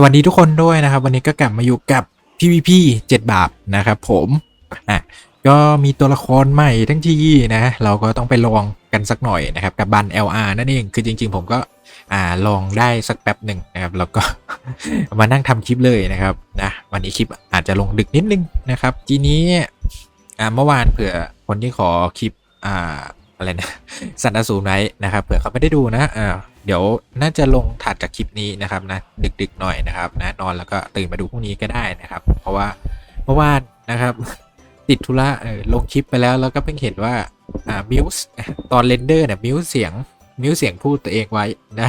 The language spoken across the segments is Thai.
สวัสดีทุกคนด้วยนะครับ วันนี้ก็กลับมาอยู่กับ PVP 7 บาทนะครับผมอะก็มีตัวละครใหม่ทั้งทีนะเราก็ต้องไปลองกันสักหน่อยนะครับ กับบัน LR นั่นเองคือจริง ๆ ผมก็อ่าลองได้สักแป๊บหนึ่งนะครับ แล้วก็มานั่งทำคลิปเลยนะครับนะวันนี้คลิปอาจจะลงดึกนิดนึงนะครับ ทีนี้อ่าเมื่อวานเผื่อคนที่ขอคลิปอ่า อะไรนะสันอสูรไว้นะครับเผื่อเขาไม่ได้ดูนะอ่าเดี๋ยวน่าจะลงถัดจากคลิปนี้นะครับนะดึกๆหน่อยนะครับนะนอนแล้วก็ตื่นมาดูพรุ่งนี้ก็ได้นะครับ เพราะว่าเมื่อวานนะครับ ติดธุระเออลงคลิปไปแล้วแล้วก็เพิ่งเห็นว่าอ่ามิวส์ตอนเรนเดอร์เนี่ยมิวส์เสียงมิวส์เสียงพูดตัวเองไว้นะ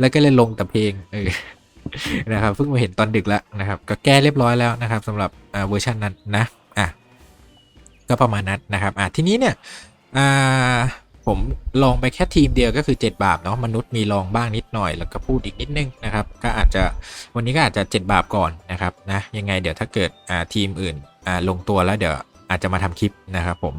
แล้วก็เลยลงแต่เพลงเออนะครับเพิ่งมาเห็นตอนดึกแล้วนะครับ ก็แก้เรียบร้อยแล้วนะครับสำหรับอ่าเวอร์ชันนั้นนะอะก็ประมาณนั้นนะครับอะทีนี้เนี่ย อ่าผมลองไปแค่ทีมเดียวก็คือ 7 บาทเนาะมนุษย์มีลองบ้างนิดหน่อยแล้วก็พูดอีกนิดนึงนะครับก็อาจจะวันนี้ก็อาจจะ 7 บาทก่อนนะครับนะยังไงเดี๋ยวถ้าเกิดอ่าทีมอื่นอ่าลงตัวแล้วเดี๋ยวอาจจะมาทำคลิปนะครับผม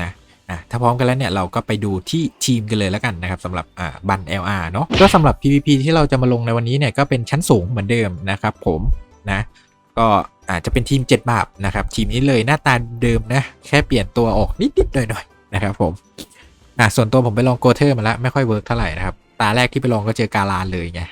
นะอะถ้าพร้อมกันแล้วเนี่ยเราก็ไปดูที่ทีมกันเลยแล้วกันนะครับสำหรับอ่าบัน LR เนาะก็สำหรับ PVP ที่เราจะมาลงในวันนี้เนี่ยก็เป็นชั้นสูงเหมือนเดิมนะครับผมนะก็อาจจะเป็นทีม 7 บาทนะครับทีมนี้เลยหน้าตาเดิมนะแค่เปลี่ยนตัวออกนิดๆหน่อยๆ นะครับผมอะส่วนตัวผมไปลองโกเทอร์มาแล้วไม่ค่อยเวิร์กเท่าไหร่นะครับตาแรกที่ไปลองก็เจอกาลานเลยไง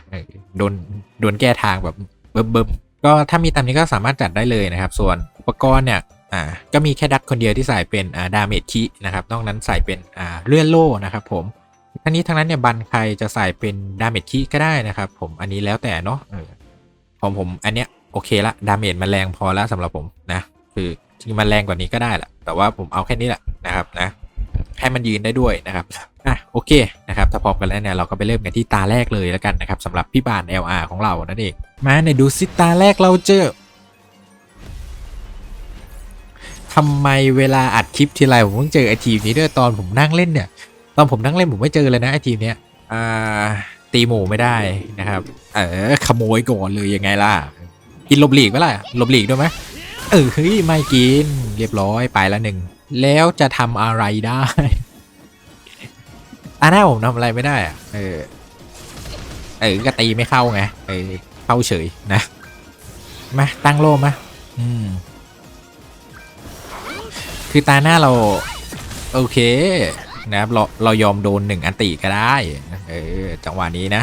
โดนโดนแก้ทางแบบเบิ่มเบิ่มๆก็ถ้ามีตามนี้ก็สามารถจัดได้เลยนะครับ ส่วนอุปกรณ์เนี่ยอ่าก็มีแค่ดัตคนเดียวที่ใส่เป็นอ่าดาเมจคีนะครับนอกนั้นใส่เป็นอ่าเลื่อนโล่นะครับผมทั้งนี้ทั้งนั้นเนี่ยบันใครจะใส่เป็นดาเมจคีก็ได้นะครับ ผมอันนี้แล้วแต่เนาะเออของผมอันเนี้ยโอเคละดาเมจมันแรงพอแล้วสำหรับผมนะ คือจริงมันแรงกว่านี้ก็ได้แหละแต่ว่าผมเอาแค่นี้แหละนะครับนะ ให้มันยืนได้ด้วยนะครับอะโอเคนะครับถ้าพร้อมกันแล้วเนี่ยเราก็ไปเริ่มกันที่ตาแรกเลยแล้วกันนะครับสำหรับพี่บาน LR ของเรานั่นเองมาในยดูซิตาแรกเราเจอทำไมเวลาอัดคลิปทีไรผมต้องเจอไอทีมนี้ด้วยตอนผมนั่งเล่นเนี่ย ตอนผมนั่งเล่นผมไม่เจอเลยนะไอทีมเนี้ยอ่าตีหมูไม่ได้นะครับ เออขโมยก่อนเลยยังไงล่ะ กินลบหลีกไหมล่ะลบหลีกด้วยไหมเออเฮ้ยไม่กินเรียบร้อยไปละหนึ่ง แล้วจะทำอะไรได้อะหน้าผมทำอะไรไม่ได้อะเออ เออก็ตีไม่เข้าไง เออ เข้าเฉยนะ มาตั้งโล่มาอืม คือตาหน้าเรา โอเค นะครับ เราเรายอมโดนหนึ่งอันติก็ได้ เออ จังหวะนี้นะ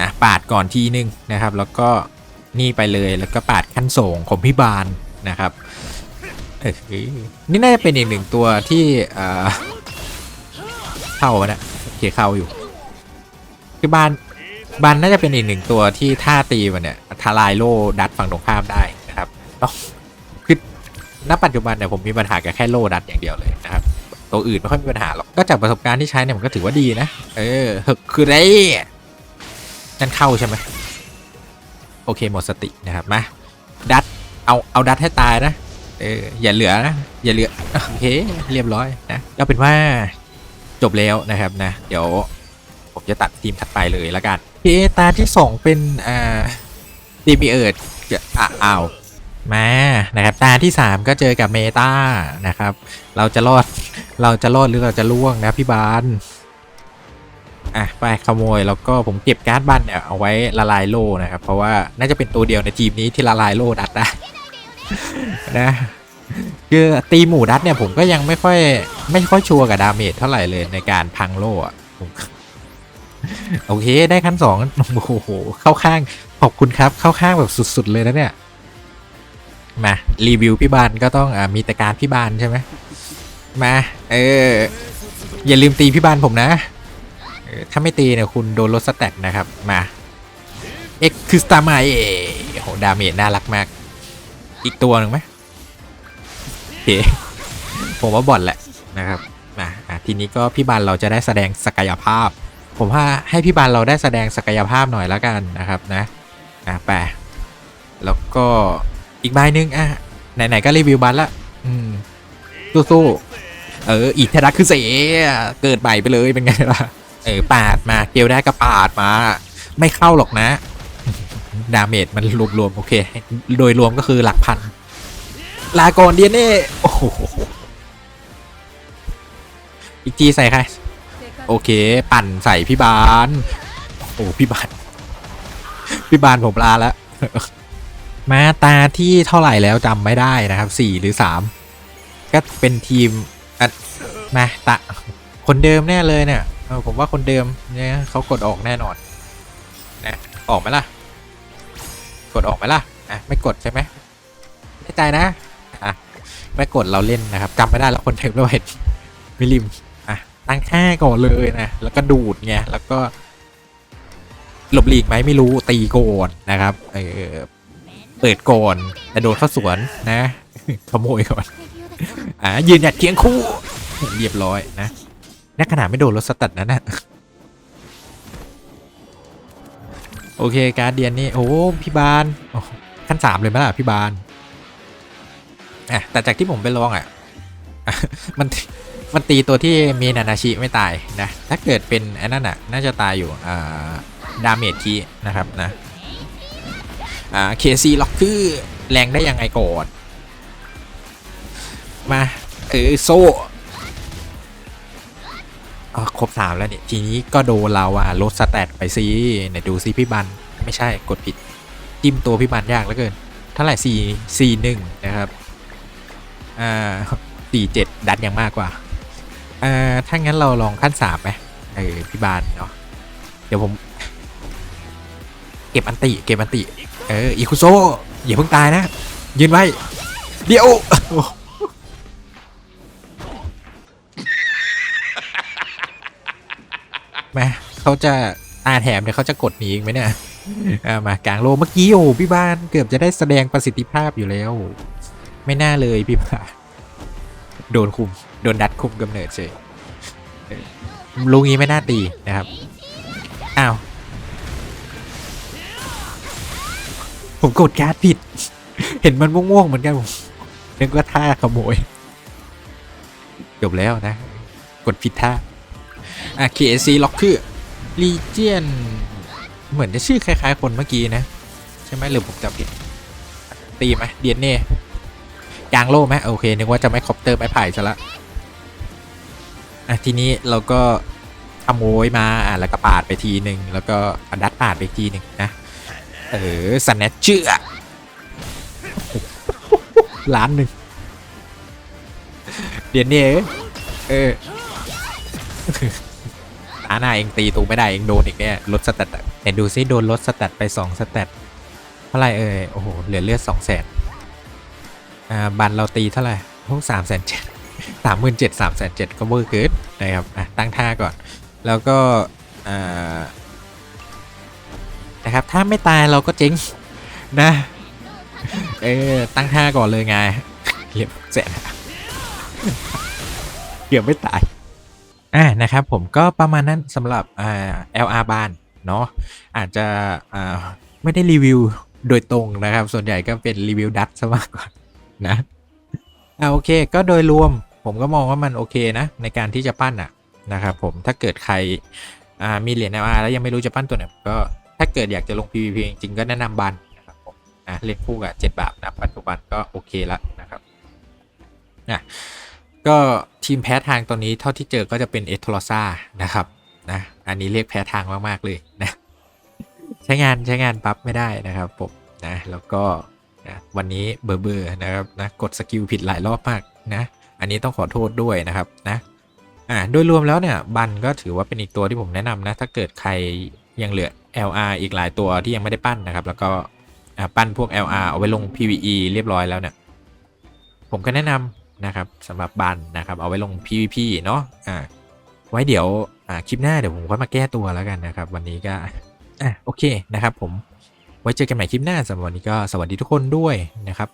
อะ ปาดก่อนทีนึงนะครับ แล้วก็นี่ไปเลย แล้วก็ปาดขั้นส่งของพี่บานนะครับเออ นี่น่าจะเป็นอีกหนึ่งตัวที่เข้ามานะโอเคเข้าอยู่ คือบ้านบ้านน่าจะเป็นอีกหนึ่งตัวที่ท่าตีมันเนี่ยทลายโล่ดัดฝั่งตรงข้ามได้นะครับคือณปัจจุบันเนี่ยผมมีปัญหากับแค่โล่ดัดอย่างเดียวเลยนะครับ ตัวอื่นไม่ค่อยมีปัญหาหรอกก็จากประสบการณ์ที่ใช้เนี่ยมันก็ถือว่าดีนะ เออคือไรนั่นเข้าใช่ไหมโอเคหมดสตินะครับมาดัดเอาเอาดัดให้ตายนะ เอออย่าเหลือนะอย่าเหลือโอเคเรียบร้อยนะก็เป็นว่าจบแล้วนะครับนะ เดี๋ยวผมจะตัดทีมถัดไปเลยแล้วกันเคตาที่สองเป็นอ่าดีบีเอิร์ดจะอะอ้าวมานะครับตาที่สามก็เจอกับเมตานะครับ เราจะรอดเราจะรอดหรือเราจะล่วงนะพี่บานอะไปขโมยแล้วก็ผมเก็บการ์ดบันเนี่ยเอาไว้ละลายโล่นะครับ เพราะว่าน่าจะเป็นตัวเดียวในทีมนี้ที่ละลายโล่ดัดได้ นะคือตีหมูดัดเนี่ยผมก็ยังไม่ค่อย ไม่ค่อยชัวร์กับดาเมจเท่าไหร่เลยในการพังโล่อะโอเคได้ขั้นสองโอ้โหเข้าข้างขอบคุณครับ เข้าข้างแบบสุด ๆ เลยนะเนี่ย มา รีวิวพี่บานก็ต้องอมีแต่การพี่บานใช่ไหมมา เออ อย่าลืมตีพี่บานผมนะถ้าไม่ตีเนี่ยคุณโดนลดสแตทนะครับ มา เอ็กคือสตาร์มาเอโหดาเมจน่ารักมาก อีกตัวหนึ่งไหมโอเคผมว่าบอดแหละนะครับนะอะทีนี้ก็พี่บานเราจะได้แสดงศักยภาพ ผมว่าให้พี่บานเราได้แสดงศักยภาพหน่อยแล้วกันนะครับนะอะแปะแล้วก็อีกใบหนึ่งอะไหนๆก็รีวิวบันละอืมสู้ๆเออ อีกเทรักคือเสียเกิดใหม่ไปเลยเป็นไงล่ะ เออ ปาดมา เกลได้ก็ปาดมา ไม่เข้าหรอกนะ ดาเมจมันรวมๆโอเค โดยรวมก็คือหลักพัน ลาก่อนเดียนเน่โอ้โหอีกจีใส่ใคร โอเค ปั่นใส่พี่บานโอ้พี่บานพี่บานผมลาแล้ว มาตาที่เท่าไหร่แล้วจำไม่ได้นะครับสี่หรือสามก็เป็นทีมอะมาตะ คนเดิมแน่เลยเนี่ยผมว่าคนเดิมเนี่ยเขากดออกแน่นอนนะออกไหมล่ะ กดออกไหมล่ะอะไม่กดใช่ไหมแน่ใจนะอะไม่กดเราเล่นนะครับจำไม่ได้แล้วคนเดิมเราเห็นมิลิมอะตั้งค่าก่อนเลยนะแล้วก็ดูดไงแล้วก็ หลบหลีกไหมไม่รู้ตีโกนนะครับเออเปิดก่อนแต่โดนเข้าสวนนะขโมยก่อนอ่ายืนหยัดเคียงคู่เรียบร้อยนะนักขนาดไม่โดนรถสตัดนั้นนะ โอเค การเดียนนี่ โอ้พี่บานขั้นสามเลยไหมล่ะพี่บานอะแต่จากที่ผมไปลองอะอะมันมันตีตัวที่มีนานาชิไม่ตายนะ ถ้าเกิดเป็นไอันนั้นอะ น่าจะตายอยู่ อ่า ดาเมจคีนะครับนะ อ่าเคซีล็อกคือแรงได้ยังไงก่อน มา เออโซ ครบสามแล้วเนี่ย ทีนี้ก็โดนเราอะลดสแตทไปซิเนี่ยดูซิพี่บัน ไม่ใช่กดผิด จิ้มตัวพี่บันยากเหลือเกินเท่าไหร่สี่สี่หนึ่งนะครับอ่าสี่เจ็ดดันยังมากกว่าอ่าถ้างั้นเราลองขั้นสามไหมเออพี่บานเนาะเดี๋ยวผม เก็บอันติเก็บอันติ เอออีคุโซอย่าเพิ่งตายนะ ยืนไว้ เดี๋ยว มเขาจะตาแถมเนี่ยเขาจะกดหนีอีกไหมเนี่ยอ่ามากลางโลเมื่อกี้โอ้พี่บ้านเกือบจะได้แสดงประสิทธิภาพอยู่แล้ว ไม่น่าเลยพี่บ้านโดนคุม โดนดัดคุมกำเนิดเฉยลุงนี้ไม่น่าตีนะครับอ้าวผมกดการ์ดผิด เห็นมันม่วงๆเหมือนกันผมนึกว่าท่าขโมยจบแล้วนะ กดผิดท่า อะ KSC ล็อกคือ Legion เหมือนจะชื่อคล้าย ๆ คนเมื่อกี้นะ ใช่ไหมหรือผมจำผิด ตีไหมเดียนเน่กลางโล่ไหมโอเค นึกว่าจะไม่คอปเตอร์ไม่ไผ่ซะละอะทีนี้เราก็ขโมยมาอะแล้วก็ปาดไปทีหนึ่งแล้วก็อดัดปาดไปทีหนึ่งนะ เออสแนตเชื่อล้านหนึ่งเดียนเน่เออาหน้าเองตีตูไม่ได้เองโดนอีกเนี่ยลดสแตตอะเห็นดูซิโดนลดสแตตไป2สแตตเท่าไหร่เอ่ยโอ้โหเหลือเลือด2 0 0 0 0นอ่าบันเราตีเท่าไหร่พวกสามแสนเจ็ดสามหมื่นเจ็ดสามแสนเจ็ดก็เวอร์เกินนะครับอะตั้งท่าก่อน แล้วก็อ่านะครับถ้าไม่ตายเราก็เจ๊งนะเออตั้งท่าก่อนเลยไงเรียบแสนเกือบไม่ตาย อ่านะครับผมก็ประมาณนั้นสำหรับอ่า LR บานเนาะอาจจะอ่าไม่ได้รีวิวโดยตรงนะครับ ส่วนใหญ่ก็เป็นรีวิวดัตซะมากกว่านะอ่าโอเค ก็โดยรวมผมก็มองว่ามันโอเคนะ ในการที่จะปั้นอะนะครับผมถ้าเกิดใครอ่ามีเหรียญ LR แล้วยังไม่รู้จะปั้นตัวไหนก็ถ้าเกิดอยากจะลง PVP จริงๆก็แนะนำบันนะครับผมอะเล่นคู่กับ7บาทนะปัจจุบันก็โอเคล้วนะครับอะ ก็ทีมแพ้ทางตอนนี้เท่าที่เจอก็จะเป็นเอทโทรซานะครับนะอันนี้เรียกแพ้ทางมาก ๆ เลยนะใช้งานใช้งานปั๊บไม่ได้นะครับผมนะแล้วก็นะวันนี้เบอร์เบอร์นะครับนะกดสกิลผิดหลายรอบมากนะอันนี้ต้องขอโทษด้วยนะครับนะอ่าโดยรวมแล้วเนี่ยบันก็ถือว่าเป็นอีกตัวที่ผมแนะนำนะถ้าเกิดใครยังเหลือ LR อีกหลายตัวที่ยังไม่ได้ปั้นนะครับ แล้วก็ปั้นพวก LR เอาไว้ลง PVE เรียบร้อยแล้วเนี่ยผมก็แนะนำ นะครับสำหรับบันนะครับเอาไว้ลง PVP เนาะอ่าไว้เดี๋ยวอ่าคลิปหน้าเดี๋ยวผมก็มาแก้ตัวแล้วกันนะครับ วันนี้ก็อะโอเคนะครับผมไว้เจอกันใหม่คลิปหน้าสำหรับวันนี้ก็สวัสดีทุกคนด้วยนะครับ